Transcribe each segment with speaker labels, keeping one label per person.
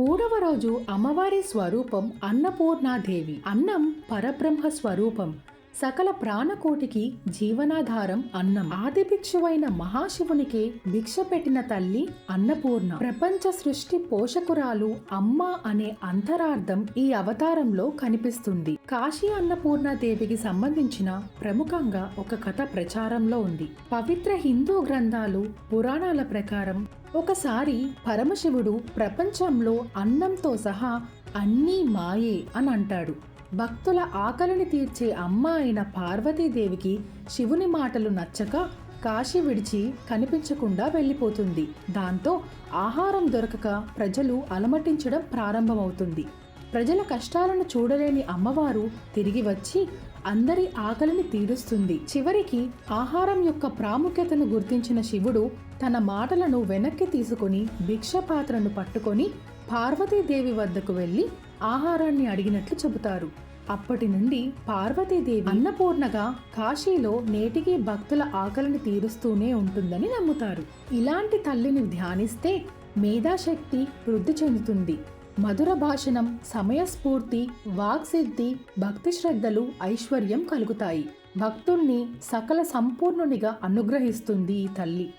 Speaker 1: మూడవ రోజు అమ్మవారి స్వరూపం అన్నపూర్ణాదేవి. అన్నం పరబ్రహ్మ స్వరూపం. సకల ప్రాణకోటికి జీవనాధారం అన్నం. ఆదిభిక్షువైన మహాశివునికే మహాశివునికి భిక్ష పెట్టిన తల్లి అన్నపూర్ణ. ప్రపంచ సృష్టి పోషకురాలు అమ్మ అనే అంతరార్థం ఈ అవతారంలో కనిపిస్తుంది. కాశీ అన్నపూర్ణ దేవికి సంబంధించిన ప్రముఖంగా ఒక కథ ప్రచారంలో ఉంది. పవిత్ర హిందూ గ్రంథాలు పురాణాల ప్రకారం ఒకసారి పరమశివుడు ప్రపంచంలో అన్నంతో సహా అన్నీ మాయే అని అంటాడు. భక్తుల ఆకలిని తీర్చే అమ్మ అయిన పార్వతీదేవికి శివుని మాటలు నచ్చక కాశీ విడిచి కనిపించకుండా వెళ్ళిపోతుంది. దాంతో ఆహారం దొరకక ప్రజలు అలమటించడం ప్రారంభమవుతుంది. ప్రజల కష్టాలను చూడలేని అమ్మవారు తిరిగి వచ్చి అందరి ఆకలిని తీరుస్తుంది. చివరికి ఆహారం యొక్క ప్రాముఖ్యతను గుర్తించిన శివుడు తన మాటలను వెనక్కి తీసుకొని భిక్ష పాత్రను పట్టుకొని పార్వతీదేవి వద్దకు వెళ్ళి ఆహారాన్ని అడిగినట్లు చెబుతారు. అప్పటి నుండి పార్వతీదేవి అన్నపూర్ణగా కాశీలో నేటికి భక్తుల ఆకలిని తీరుస్తూనే ఉంటుందని నమ్ముతారు. ఇలాంటి తల్లిని ధ్యానిస్తే మేధాశక్తి వృద్ధి చెందుతుంది. మధుర భాషణం సమయస్ఫూర్తి వాక్సిద్ధి భక్తి శ్రద్ధలు ఐశ్వర్యం కలుగుతాయి. భక్తుల్ని సకల సంపూర్ణునిగా అనుగ్రహిస్తుంది ఈ తల్లి.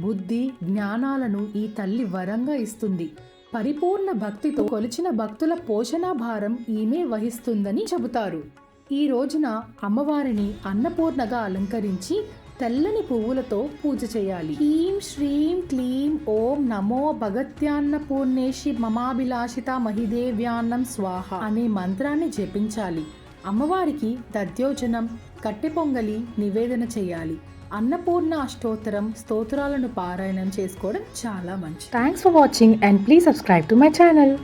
Speaker 1: బుద్ధి జ్ఞానాలను ఈ తల్లి వరంగా ఇస్తుంది. పరిపూర్ణ భక్తితో కొలిచిన భక్తుల పోషణ భారం ఈమె వహిస్తుందని చెబుతారు. ఈ రోజున అమ్మవారిని అన్నపూర్ణగా అలంకరించి తెల్లని పువ్వులతో పూజ చేయాలి. హ్రీం శ్రీం క్లీం ఓం నమో భగత్యాన్నపూర్ణేషి మమాభిలాషిత మహిదేవ్యాన్నం స్వాహ అనే మంత్రాన్ని జపించాలి. అమ్మవారికి దద్యోజనం కట్టె పొంగలి నివేదన చేయాలి. అన్నపూర్ణ అష్టోత్తరం స్తోత్రాలను పారాయణం చేసుకోవడం చాలా మంచి thanks for watching and please subscribe to my channel